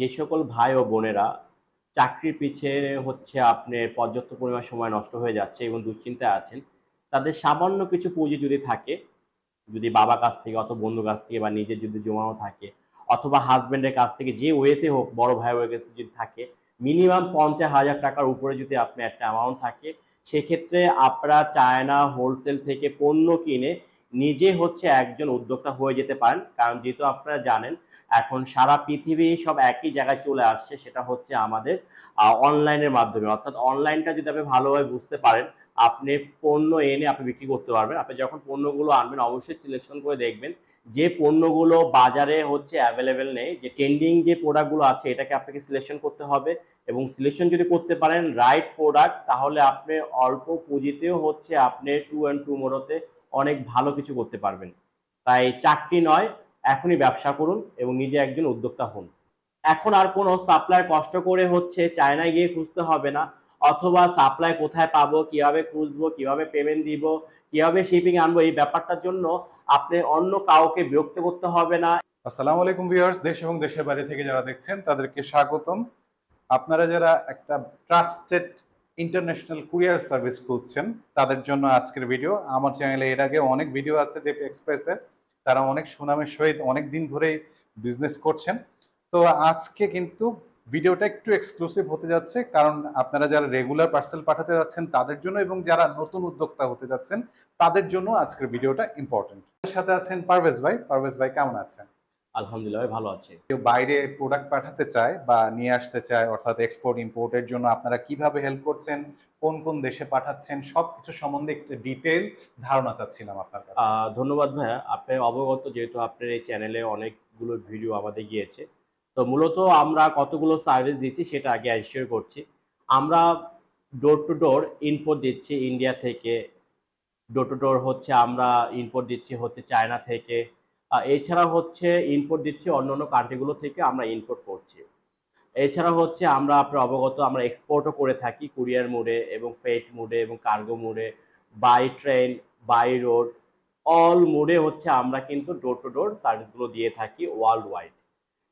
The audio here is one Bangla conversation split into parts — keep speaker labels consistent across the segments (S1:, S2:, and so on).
S1: যে সকল ভাই ও বোনেরা চাকরির পিছনে হচ্ছে আপনার পর্যাপ্ত পরিমাণ সময় নষ্ট হয়ে যাচ্ছে এবং দুশ্চিন্তায় আছেন, তাদের সামান্য কিছু পুঁজি যদি থাকে, যদি বাবা কাছ থেকে অথবা বন্ধু কাছ থেকে বা নিজের যদি জমানো থাকে, অথবা হাজব্যান্ডের কাছ থেকে যে ওয়েতে হোক, বড় ভাই ওয়েতে যদি থাকে মিনিমাম পঞ্চাশ হাজার টাকার উপরে যদি আপনার একটা অ্যামাউন্ট থাকে, সেক্ষেত্রে আপনারা চায়না হোলসেল থেকে পণ্য কিনে নিজে হচ্ছে একজন উদ্যোক্তা হয়ে যেতে পারেন। কারণ যেহেতু আপনারা জানেন, এখন সারা পৃথিবী সব একই জায়গায় চলে আসছে, সেটা হচ্ছে আমাদের অনলাইনের মাধ্যমে। অর্থাৎ অনলাইনটা যদি আপনি ভালোভাবে বুঝতে পারেন, আপনি পণ্য এনে আপনি বিক্রি করতে পারবেন। আপনি যখন পণ্যগুলো আনবেন, অবশ্যই সিলেকশন করে দেখবেন যে পণ্যগুলো বাজারে হচ্ছে অ্যাভেলেবেল নেই, যে ট্রেন্ডিং যে প্রোডাক্টগুলো আছে, এটাকে আপনাকে সিলেকশন করতে হবে। এবং সিলেকশন যদি করতে পারেন রাইট প্রোডাক্ট তাহলে আপনি অল্প পুঁজিতেও হচ্ছে আপনি টু অ্যান্ড টু মোড়োতে অনেক ভালো কিছু করতে পারবেন। তাই চাকরি নয়, এখনই ব্যবসা করুন এবং নিজে একজন উদ্যোক্তা হন। এখন আর কোনো সাপ্লাই কষ্ট করে হচ্ছে চায়নায় গিয়ে খুঁজতে হবে না, অথবা সাপ্লাই কোথায় পাবো, কীভাবে খুঁজবো, কীভাবে পেমেন্ট দিব, কীভাবে শিপিং আনব, এই ব্যাপারটার জন্য আপনি অন্য কাউকে বিরক্ত করতে হবে না।
S2: আসসালামু আলাইকুম ভিউয়ার্স দেশ এবং দেশের বাইরে থেকে যারা দেখছেন, তাদেরকে স্বাগতম। আপনারা যারা একটা ট্রাস্টেড ইন্টারন্যাশনাল কুরিয়ার সার্ভিস খুঁজছেন তাদের জন্য আজকের ভিডিও আমার চ্যানেলে এর আগে অনেক ভিডিও আছে যে এক্সপ্রেসের তারা অনেক সুনামের সহিত অনেক দিন ধরেই বিজনেস করছেন। তো আজকে কিন্তু ভিডিওটা একটু এক্সক্লুসিভ হতে যাচ্ছে। কারণ আপনারা যারা রেগুলার পার্সেল পাঠাতে যাচ্ছেন তাদের জন্য এবং যারা নতুন উদ্যোক্তা হতে যাচ্ছেন তাদের জন্য আজকের ভিডিওটা ইম্পর্টেন্ট সাথে আছেন পারভেজ ভাই। পারভেজ ভাই কেমন আছেন?
S1: আলহামদুলিল্লাহ ভালো আছে।
S2: কেউ বাইরে প্রোডাক্ট পাঠাতে চায় বা নিয়ে আসতে চায় অর্থাৎ এক্সপোর্ট ইম্পোর্টের জন্য আপনারা কীভাবে হেল্প করছেন কোন কোন দেশে পাঠাচ্ছেন সবকিছু সম্বন্ধে একটু ডিটেল ধারণা চাচ্ছিলাম আপনার কাছে।
S1: ধন্যবাদ ভাইয়া। আপনি অবগত যেহেতু আপনার এই চ্যানেলে অনেকগুলো ভিডিও আমাদের গিয়েছে। তো মূলত আমরা কতগুলো সার্ভিস দিচ্ছি সেটা আগে শেয়ার করছি। আমরা ডোর টু ডোর ইনপোর্ট দিচ্ছি ইন্ডিয়া থেকে। ডোর টু ডোর হচ্ছে আমরা ইনপোর্ট দিচ্ছি হচ্ছে চায়না থেকে। এছাড়া হচ্ছে ইনপোর্ট দিচ্ছি অন্য অন্য কান্ট্রিগুলো থেকে আমরা ইনপোর্ট করছি। এছাড়া হচ্ছে আমরা আপনার অবগত, আমরা এক্সপোর্টও করে থাকি কুরিয়ার মোডে এবং ফেট মোডে এবং কার্গো মোডে by train by road all মোডে হচ্ছে আমরা কিন্তু ডোর টু ডোর সার্ভিসগুলো দিয়ে থাকি ওয়ার্ল্ড ওয়াইড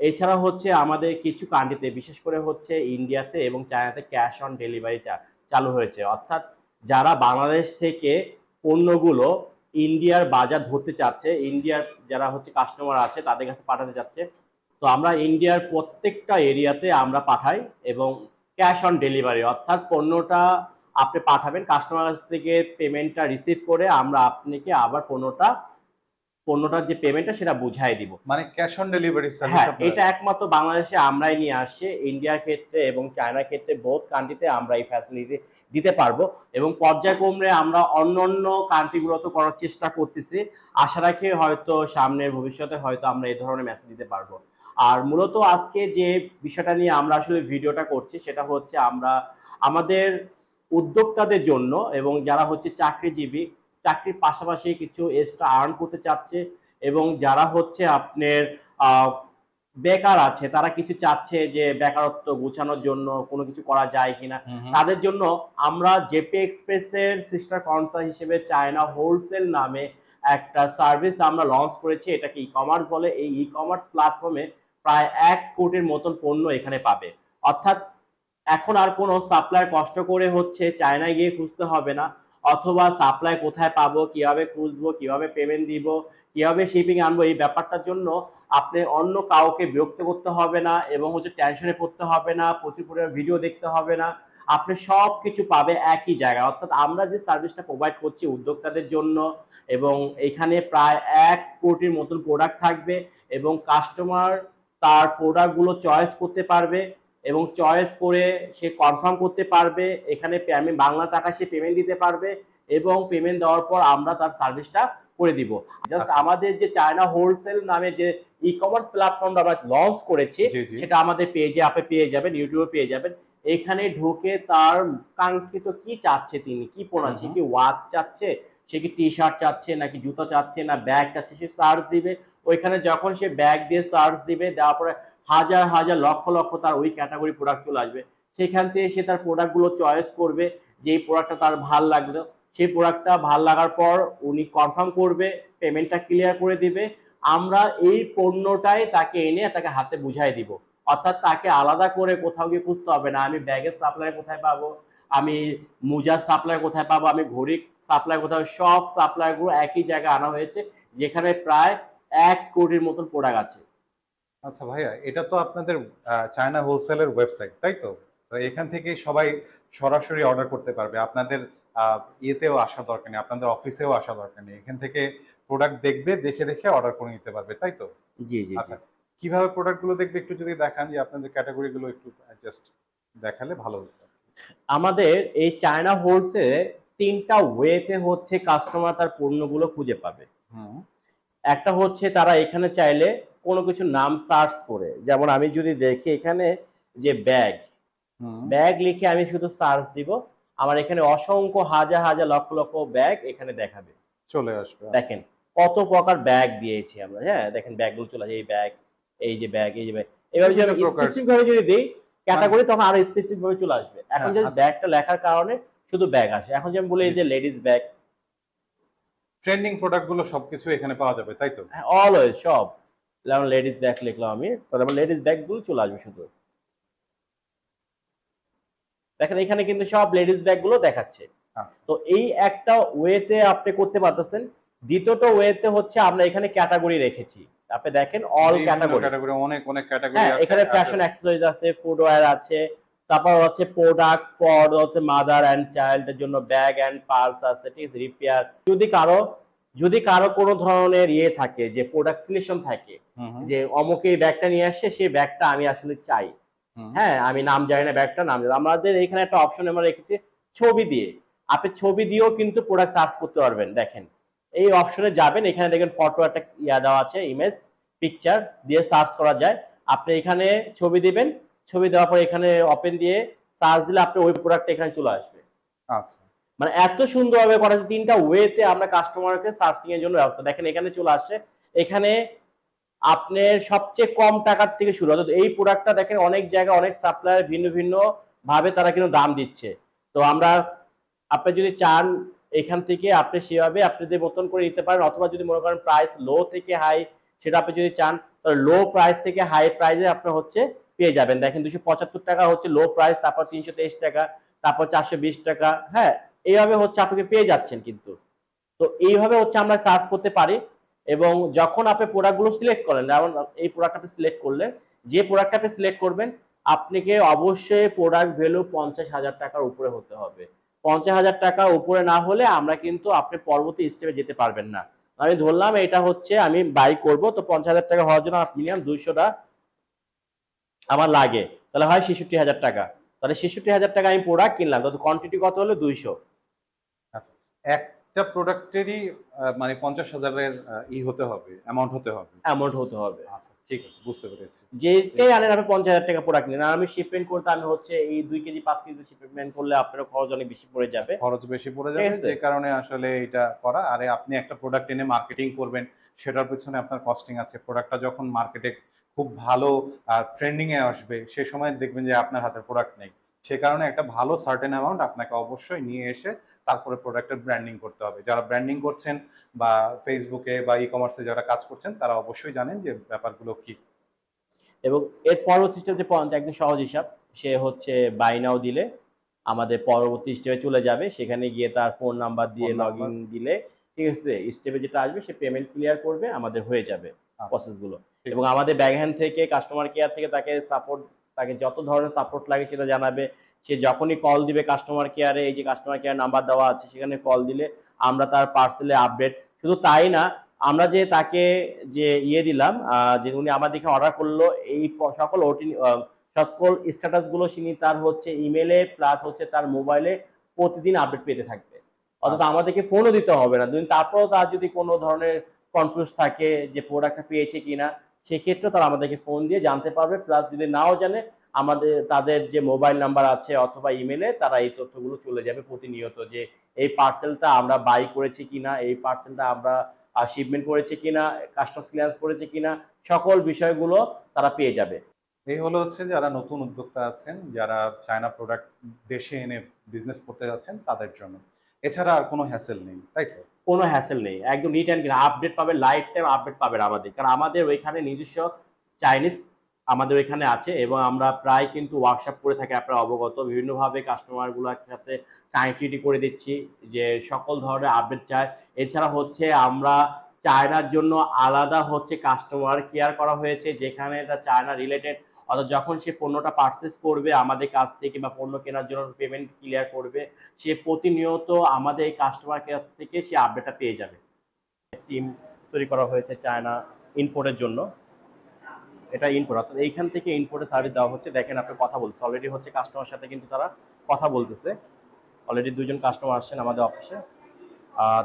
S1: এছাড়া হচ্ছে আমাদের কিছু কান্ট্রিতে বিশেষ করে হচ্ছে ইন্ডিয়াতে এবং চায়নাতে ক্যাশ অন ডেলিভারি চালু হয়েছে। অর্থাৎ যারা বাংলাদেশ থেকে পণ্যগুলো ইন্ডিয়ার বাজার ধরতে চাচ্ছে ইন্ডিয়ার যারা হচ্ছে কাস্টমার আছে তাদের কাছে পাঠাতে চাচ্ছে। তো আমরা ইন্ডিয়ার প্রত্যেকটা এরিয়াতে আমরা পাঠাই এবং ক্যাশ অন ডেলিভারি অর্থাৎ পণ্যটা আপনি পাঠাবেন কাস্টমার কাছ থেকে পেমেন্টটা রিসিভ করে আমরা আপনাকে আবার পণ্যটা পণ্যটার যে পেমেন্টটা সেটা বুঝাই দিব।
S2: মানে ক্যাশ অন ডেলিভারি
S1: হ্যাঁ এটা একমাত্র বাংলাদেশে আমরাই নিয়ে আসছি ইন্ডিয়ার ক্ষেত্রে এবং চায়নার ক্ষেত্রে বোথ কান্ট্রিতে আমরা এই ফ্যাসিলিটি দিতে পারব এবং পর্যায়ক্রমে আমরা অন্য অন্য কান্ট্রিগুলোতে করার চেষ্টা করতেছি। আশা রাখি হয়তো সামনের ভবিষ্যতে হয়তো আমরা এই ধরনের মেসেজ দিতে পারব। আর মূলত আজকে যে বিষয়টা নিয়ে আমরা আসলে ভিডিওটা করছি সেটা হচ্ছে আমরা আমাদের উদ্যোক্তাদের জন্য এবং যারা হচ্ছে চাকরিজীবী, চাকরির পাশাপাশি কিছু এক্সট্রা আর্ন করতে চাচ্ছে এবং যারা হচ্ছে আপনার বেকার আছে তারা কিছু চাচ্ছে যে বেকারত্ব গুছানোর জন্য কোনো কিছু করা যায় কিনা। তাদের জন্য আমরা জেপি এক্সপ্রেসের সিস্টার কনসার হিসেবে চায়না হোলসেল নামে একটা সার্ভিস আমরা লঞ্চ করেছি এটাকে ই কমার্স বলে। এই ই কমার্স প্ল্যাটফর্মে প্রায় এক কোটির মতন পণ্য এখানে পাবে। অর্থাৎ এখন আর কোনো সাপ্লাই কষ্ট করে হচ্ছে চায়নায় গিয়ে খুঁজতে হবে না। অথবা সাপ্লাই কোথায় পাবো, কীভাবে খুঁজবো, কীভাবে পেমেন্ট দিব, কীভাবে শিপিং আনব, এই ব্যাপারটার জন্য আপনি অন্য কাউকে বিরক্ত করতে হবে না এবং হচ্ছে টেনশনে পড়তে হবে না, প্রচুর পরিমাণে ভিডিও দেখতে হবে না। আপনি সব কিছু পাবে একই জায়গায়। অর্থাৎ আমরা যে সার্ভিসটা প্রোভাইড করছি উদ্যোক্তাদের জন্য এবং এখানে প্রায় এক কোটির মতন প্রোডাক্ট থাকবে এবং কাস্টমার তার প্রোডাক্টগুলো চয়েস করতে পারবে। এবং চয়েস করে সে কনফার্ম করতে পারবে এখানে পেমেন্ট বাংলা টাকা সে পেমেন্ট দিতে পারবে এবং পেমেন্ট দেওয়ার পর আমরা তার সার্ভিসটা করে দিব। জাস্ট
S2: আচ্ছা।
S1: আমাদের যে চায়না হোলসেল নামে যে ই কমার্স প্ল্যাটফর্মটা আমরা লঞ্চ করেছি সেটা আমাদের পেজে আপনি পেয়ে যাবেন ইউটিউবে পেয়ে যাবেন। এখানে ঢুকে তার কাঙ্ক্ষিত কি চাচ্ছে তিনি? কি সে কি ওয়াচ চাচ্ছে? সে কি টি শার্ট চাচ্ছে নাকি জুতো চাচ্ছে না ব্যাগ চাচ্ছে? সে সার্চ দিবে। ওইখানে যখন সে ব্যাগ দিয়ে সার্চ দিবে দেওয়ার পরে হাজার হাজার লক্ষ লক্ষ তার ওই ক্যাটাগরি প্রোডাক্ট চলে আসবে। সেখান থেকে সে তার প্রোডাক্টগুলো চয়েস করবে যে এই প্রোডাক্টটা তার ভালো লাগল। সেই প্রোডাক্টটা ভালো লাগার পর উনি কনফার্ম করবে পেমেন্টটা ক্লিয়ার করে দিবে। আমরা এই পণ্যটাই তাকে এনে তাকে হাতে বুঝাই দিব। অর্থাৎ তাকে আলাদা করে কোথাও গিয়ে খুঁজতে হবে না। আমি ব্যাগের সাপ্লাই কোথায় পাবো? আমি মোজার সাপ্লাই কোথায় পাবো? আমি ঘড়ির সাপ্লাই কোথায়? সব সাপ্লাইগুলো একই জায়গায় আনা হয়েছে, যেখানে প্রায় এক কোটির মতন প্রোডাক্ট আছে।
S2: আচ্ছা ভাইয়া এটা তো আপনাদের চায়না হোলসেলের ওয়েবসাইট তাই তো? তো এখান থেকে সবাই সরাসরি অর্ডার করতে পারবে। আপনাদের ইয়েতেও আসা দরকার নেই আপনাদের অফিসেও আসা দরকার নেই। এখান থেকে প্রোডাক্ট দেখবে দেখে দেখে অর্ডার করে নিতে পারবে তাই তো?
S1: জি জি
S2: আচ্ছা কীভাবে প্রোডাক্টগুলো দেখবে একটু যদি দেখান যে আপনাদের ক্যাটাগরিগুলো একটু জাস্ট দেখালে ভালো হতো।
S1: আমাদের এই চায়না হোলসেলে তিনটা ওয়েতে হচ্ছে কাস্টমার তার পণ্যগুলো খুঁজে পাবে।
S2: হুম।
S1: একটা হচ্ছে তারা এখানে চাইলে কোনো কিছু নাম সার্চ করে যেমন আমি যদি দেখি এখানে যে ব্যাগ ব্যাগ লিখে আমি শুধু সার্চ দিব আমার এখানে অসংখ্য হাজার হাজার লক্ষ লক্ষ ব্যাগ এখানে দেখাবে।
S2: চলে আসবে
S1: দেখেন কত প্রকার ব্যাগ দিয়েছি আমরা হ্যাঁ? দেখেন ব্যাগগুলো চলে আসে এই ব্যাগ এই যে ব্যাগ এই যে ব্যাগ এবার যদি। স্পেসিফিক ভাবে যদি দিই ক্যাটাগরি তখন আরও স্পেসিফিক ভাবে চলে আসবে। এখন
S2: হ্যাঁ,
S1: যদি
S2: আচ্ছা।
S1: ব্যাগটা লেখার কারণে শুধু ব্যাগ আসে। এখন যেমন বলি এই যে লেডিস ব্যাগ
S2: ট্রেন্ডিং প্রোডাক্টগুলো সবকিছু এখানে পাওয়া যাবে তাই তো?
S1: অলওয়েজ সব। যেমন লেডিস ব্যাগ লিখলাম আমি। তারপর লেডিস ব্যাগগুলো চলে আসবে শুধু। দেখেন এখানে কিন্তু সব লেডিস ব্যাগগুলো দেখাচ্ছে।
S2: আচ্ছা।
S1: তো এই একটা ওয়েতে আপনি করতে পারতেছেন। দ্বিতীয়টা ওয়েতে হচ্ছে আমরা এখানে ক্যাটাগরি রেখেছি। আপনি দেখেন অল ক্যাটাগরি
S2: অনেক অনেক ক্যাটাগরি আছে
S1: এখানে ফ্যাশন অ্যাক্সেসরিজ আছে ফুটওয়্যার আছে তারপর হচ্ছে প্রোডাক্ট ফর হচ্ছে মাদার অ্যান্ড চাইল্ডের জন্য ব্যাগ অ্যান্ড পার্স আছে ঠিক আছে রিপেয়ার যদি কারও যদি কারও কোনো ধরনের ইয়ে থাকে যে প্রোডাক্ট সিলেকশন থাকে যে অমুকে এই ব্যাগটা নিয়ে আসছে সেই ব্যাগটা আমি আসলে চাই। হ্যাঁ আমি নাম জানি না ব্যাগটা নাম জানি আমাদের এখানে একটা অপশন আমরা রেখেছি ছবি দিয়ে। আপনি ছবি দিয়েও কিন্তু প্রোডাক্ট সার্চ করতে পারবেন দেখেন। এই অপশনে যাবেন এখানে দেখেন ফটো একটা ইয়া দেওয়া আছে ইমেজ পিকচার দিয়ে সার্চ করা যায়। আপনি এখানে ছবি দিবেন ছবি দেওয়ার পর এখানে ওপেন দিয়ে সার্চ দিলে আপনি ওই প্রোডাক্ট এখানে চলে আসবে।
S2: আচ্ছা।
S1: মানে এত সুন্দরভাবে করা হয়েছে তিনটা ওয়েতে আমরা কাস্টমারকে সার্চিং এর জন্য ব্যবস্থা। দেখেন, এখানে চলে আসছে। এখানে আপনার সবচেয়ে কম টাকার থেকে শুরু। অর্থাৎ এই প্রোডাক্টটা দেখেন, অনেক জায়গায় অনেক সাপ্লায়ার ভিন্ন ভিন্ন ভাবে তারা কিন্তু দাম দিচ্ছে। তো আমরা, আপনি যদি চান এখান থেকে আপনি সেভাবে আপনি আপনাদের মতন করে নিতে পারেন, অথবা যদি মনে করেন প্রাইস লো থেকে হাই সেটা আপনি যদি চান, তাহলে লো প্রাইস থেকে হাই প্রাইসে আপনার হচ্ছে পেয়ে যাবেন। দেখেন, দুশো পঁচাত্তর টাকা হচ্ছে লো প্রাইস তারপর তিনশো তেইশ টাকা, তারপর চারশো বিশ টাকা হ্যাঁ? এইভাবে হচ্ছে আপনি পেয়ে যাচ্ছেন কিন্তু। তো এইভাবে হচ্ছে আমরা সার্চ করতে পারি এবং যখন আপনি প্রোডাক্টগুলো সিলেক্ট করেন, যেমন এই প্রোডাক্ট আপনি সিলেক্ট করলেন, যে প্রোডাক্ট আপনি সিলেক্ট করবেন, আপনাকে অবশ্যই প্রোডাক্ট ভ্যালু পঞ্চাশ হাজার টাকার উপরে হতে হবে। পঞ্চাশ হাজার টাকার উপরে না হলে আমরা কিন্তু আপনি পরবর্তী স্টেপে যেতে পারবেন না। আমি ধরলাম এটা হচ্ছে আমি বাই করব, তো পঞ্চাশ হাজার টাকা হওয়ার জন্য মিনিমাম দুইশোটা আমার লাগে। তাহলে হয় ছেষট্টি হাজার টাকা। তাহলে ছেষট্টি হাজার টাকা আমি প্রোডাক্ট কিনলাম তো কোয়ান্টিটি কত হলো? দুইশো।
S2: একটা প্রোডাক্টেরই মানে পঞ্চাশ হাজারের ই হতে হবে অ্যামাউন্ট হতে হবে।
S1: অ্যামাউন্ট হতে হবে।
S2: আচ্ছা ঠিক আছে বুঝতে পেরেছি।
S1: যেটাই আনেন আপনি পঞ্চাশ হাজার টাকা প্রোডাক্ট নেন আর আমি শিপমেন্ট করতে আমি হচ্ছে এই দুই কেজি পাঁচ কেজি শিপমেন্ট করলে আপনার খরচ অনেক বেশি পড়ে যাবে।
S2: খরচ বেশি পড়ে যাবে যে কারণে আসলে এটা করা। আরে আপনি একটা প্রোডাক্ট এনে মার্কেটিং করবেন সেটার পিছনে আপনার কস্টিং আছে। প্রোডাক্টটা যখন মার্কেটে খুব ভালো ট্রেন্ডিং এ আসবে সে সময় দেখবেন যে আপনার হাতে প্রোডাক্ট নেই। সে কারণে একটা ভালো সার্টেন অ্যামাউন্ট আপনাকে অবশ্যই নিয়ে এসে তারপরে প্রোডাক্টের ব্র্যান্ডিং করতে হবে। যারা ব্র্যান্ডিং করছেন বা ফেসবুকে বা ই কমার্সে যারা কাজ করছেন তারা অবশ্যই জানেন যে ব্যাপারগুলো কি।
S1: এবং এর পরবর্তী স্টেপ যে পয়েন্ট একদম সহজ হিসাব সে হচ্ছে বাই নাও দিলে আমাদের পরবর্তী স্টেপে চলে যাবে। সেখানে গিয়ে তার ফোন নাম্বার দিয়ে লগ ইন দিলে ঠিক আছে স্টেপে যেটা আসবে সে পেমেন্ট ক্লিয়ার করবে আমাদের হয়ে যাবে
S2: আচ্ছা,
S1: প্রসেসগুলো এবং আমাদের ব্যাক হ্যান্ড থেকে কাস্টমার কেয়ার থেকে তাকে সাপোর্ট তাকে যত ধরনের সাপোর্ট লাগে সেটা জানাবে। সে যখনই কল দিবে কাস্টমার কেয়ারে এই যে কাস্টমার কেয়ার নাম্বার দেওয়া আছে সেখানে কল দিলে আমরা তার পার্সেলে আপডেট শুধু তাই না আমরা যে তাকে যে ইয়ে দিলাম যে উনি আমাদের এখানে অর্ডার করল এই সকল ওটি সকল স্ট্যাটাসগুলো তিনি তার হচ্ছে ইমেলে প্লাস হচ্ছে তার মোবাইলে প্রতিদিন আপডেট পেতে থাকবে। অর্থাৎ আমাদেরকে ফোনও দিতে হবে না। দুদিন তারপরেও তার যদি কোনো ধরনের কনফিউজ থাকে যে প্রোডাক্টটা পেয়েছে কিনা সেক্ষেত্রে তারা আমাদেরকে ফোন দিয়ে জানতে পারবে প্লাস যদি নাও জানে আমাদের তাদের যে মোবাইল নাম্বার আছে অথবা ইমেলে তারা এই তথ্যগুলো চলে যাবে প্রতিনিয়ত যে এই পার্সেলটা আমরা বাই করেছি কিনা এই পার্সেলটা আমরা শিপমেন্ট করেছি কিনা কাস্টমস ক্লিয়ারেন্স করেছি কিনা সকল বিষয়গুলো তারা পেয়ে যাবে।
S2: এই হলো হচ্ছে যারা নতুন উদ্যোক্তা আছেন যারা চায়না প্রোডাক্ট দেশে এনে বিজনেস করতে যাচ্ছেন তাদের জন্য। এছাড়া আর কোনো হ্যাসেল নেই তাই তো?
S1: কোনো হ্যাসেল নেই একদম নিট অ্যান্ড আপডেট পাবে লাইফ টাইম আপডেট পাবে আমাদের কারণ আমাদের ওইখানে নিজস্ব চাইনিজ আমাদের এখানে আছে এবং আমরা প্রায় কিন্তু ওয়ার্কশপ করে থাকি আপনারা অবগত। বিভিন্নভাবে কাস্টমারগুলোর সাথে কানেক্টিভিটি করে দিচ্ছি যে সকল ধরনের আপডেট চায়। এছাড়া হচ্ছে আমরা চায়নার জন্য আলাদা হচ্ছে কাস্টমার কেয়ার করা হয়েছে, যেখানে তার চায়না রিলেটেড অর্থাৎ যখন সে পণ্যটা পারচেস করবে আমাদের কাছ থেকে বা পণ্য কেনার জন্য পেমেন্ট ক্লিয়ার করবে, সে প্রতিনিয়ত আমাদের এই কাস্টমার কেয়ার থেকে সে আপডেটটা পেয়ে যাবে। টিম তৈরি করা হয়েছে চায়না ইনপোর্টের জন্য। এটা ইনপোর্ট অর্থাৎ এইখান থেকে ইনপোর্টের সার্ভিস দেওয়া হচ্ছে। দেখেন আপনি কথা বলছে অলরেডি হচ্ছে কাস্টমার সাথে কিন্তু তারা কথা বলতেছে। অলরেডি দুজন কাস্টমার আসছেন আমাদের অফিসে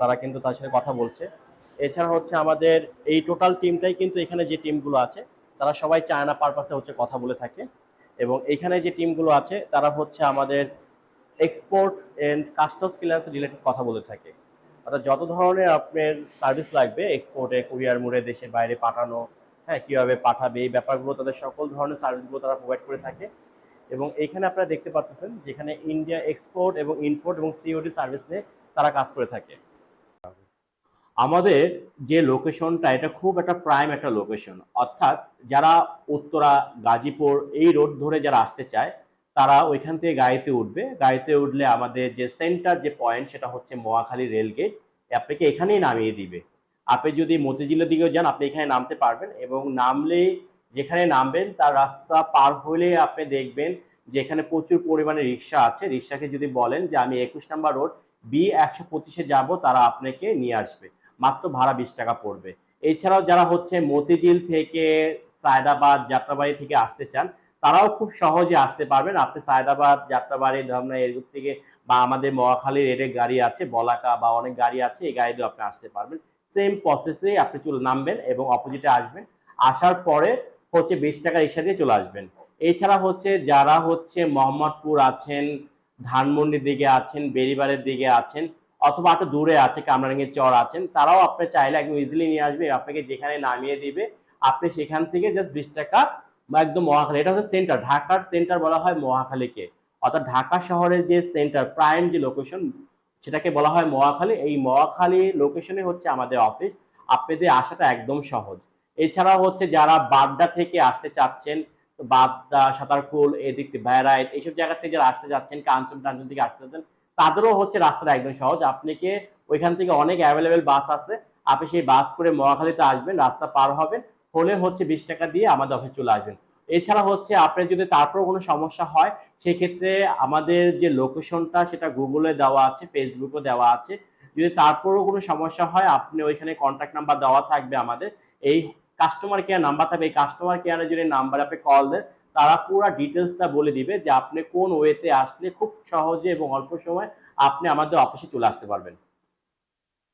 S1: তারা কিন্তু তার সাথে কথা বলছে। এছাড়া হচ্ছে আমাদের এই টোটাল টিমটাই কিন্তু এখানে যে টিমগুলো আছে, তারা সবাই চায়না পারপাসে হচ্ছে কথা বলে থাকে। এবং এখানে যে টিমগুলো আছে, তারা হচ্ছে আমাদের export and customs clearance related কথা বলে থাকে। অর্থাৎ যত ধরনের আপনার সার্ভিস লাগবে এক্সপোর্টে কুরিয়ার মোড়ে দেশের বাইরে পাঠানো হ্যাঁ কীভাবে পাঠাবে, এই ব্যাপারগুলো তাদের সকল ধরনের সার্ভিসগুলো তারা প্রোভাইড করে থাকে। এবং এখানে আপনারা দেখতে পাচ্ছেন যেখানে ইন্ডিয়া এক্সপোর্ট এবং ইম্পোর্ট এবং সিওডি সার্ভিস নিয়ে তারা কাজ করে থাকে। আমাদের যে লোকেশনটা এটা খুব একটা প্রাইম একটা লোকেশন অর্থাৎ যারা উত্তরা, গাজীপুর, এই রোড ধরে যারা আসতে চায়, তারা ওইখান থেকে গাড়িতে উঠবে। গাড়িতে উঠলে আমাদের যে সেন্টার যে পয়েন্ট সেটা হচ্ছে মহাখালী রেলগেট আপনাকে এখানেই নামিয়ে দিবে। আপনি যদি মতিঝিলের দিকেও যান, আপনি এখানে নামতে পারবেন এবং নামলে যেখানে নামবেন, তার রাস্তা পার হলে আপনি দেখবেন যে এখানে প্রচুর পরিমাণে রিক্সা আছে। রিক্সাকে যদি বলেন যে, আমি একুশ নাম্বার রোড, বি একশো পঁচিশে যাব তারা আপনাকে নিয়ে আসবে। মাত্র ভাড়া বিশ টাকা পড়বে। এছাড়াও যারা হচ্ছে মতিঝিল থেকে সায়দাবাদ যাত্রাবাড়ি থেকে আসতে চান, তারাও খুব সহজে আসতে পারবেন। আপনি সায়দাবাদ যাত্রাবাড়ি ধরনা এরকম থেকে বা আমাদের মহাখালীর রেডে গাড়ি আছে, বলাকা বা অনেক গাড়ি আছে, এই গাড়ি দিয়ে আপনি আসতে পারবেন। সেম প্রসেসে আপনি চলে নামবেন এবং অপোজিটে আসবেন। আসার পরে হচ্ছে বিশ টাকা রিক্সা দিয়ে চলে আসবেন। এছাড়া হচ্ছে যারা হচ্ছে মোহাম্মদপুর আছেন, ধানমন্ডির দিকে আছেন বেরিবারের দিকে আছেন অথবা একটু দূরে আছে, কামরাঙ্গের চর আছেন, তারাও আপনি চাইলে একদম ইজিলি নিয়ে আসবে, আপনাকে যেখানে নামিয়ে দিবে, আপনি সেখান থেকে জাস্ট বিশ টাকা বা একদম মহাখালী, এটা হচ্ছে সেন্টার ঢাকার সেন্টার বলা হয় মহাখালীকে। অর্থাৎ ঢাকা শহরের যে সেন্টার প্রাইম যে লোকেশন সেটাকে বলা হয় মহাখালী। এই মহাখালী লোকেশনে হচ্ছে আমাদের অফিস আপনাদের আসাটা একদম সহজ। এছাড়া হচ্ছে যারা বাড্ডা থেকে আসতে চাচ্ছেন, বাড্ডা, সাঁতারকুল, এদিক ভ্যারাইট এইসব জায়গা থেকে যারা আসতে যাচ্ছেন, কাঞ্চন টাঞ্চন থেকে আসতে চাচ্ছেন তাদেরও হচ্ছে রাস্তাটা একদম সহজ। আপনাকে ওইখান থেকে অনেক অ্যাভেলেবেল বাস আছে। আপনি সেই বাস করে মহাখালীতে আসবেন, রাস্তা পার হবেন। হলে হচ্ছে বিশ টাকা দিয়ে আমাদের অফিস চলে আসবেন। এছাড়া হচ্ছে আপনার যদি তারপর কোনো সমস্যা হয়, সেক্ষেত্রে আমাদের যে লোকেশনটা সেটা গুগলে দেওয়া আছে ফেসবুকে দেওয়া আছে। যদি তারপরও কোনো সমস্যা হয়, আপনি ওইখানে কন্ট্যাক্ট নাম্বার দেওয়া থাকবে আমাদের। এই কাস্টমার কেয়ার নাম্বার থাকবে। এই কাস্টমার কেয়ারে যদি নাম্বার আপনি কল দেন, তারা পুরো ডিটেলসটা বলে দিবে যে আপনি কোন ওয়েতে আসলে খুব সহজে এবং অল্প সময় আপনি আমাদের অফিসে চলে আসতে পারবেন।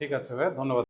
S2: ঠিক আছে ভাই ধন্যবাদ।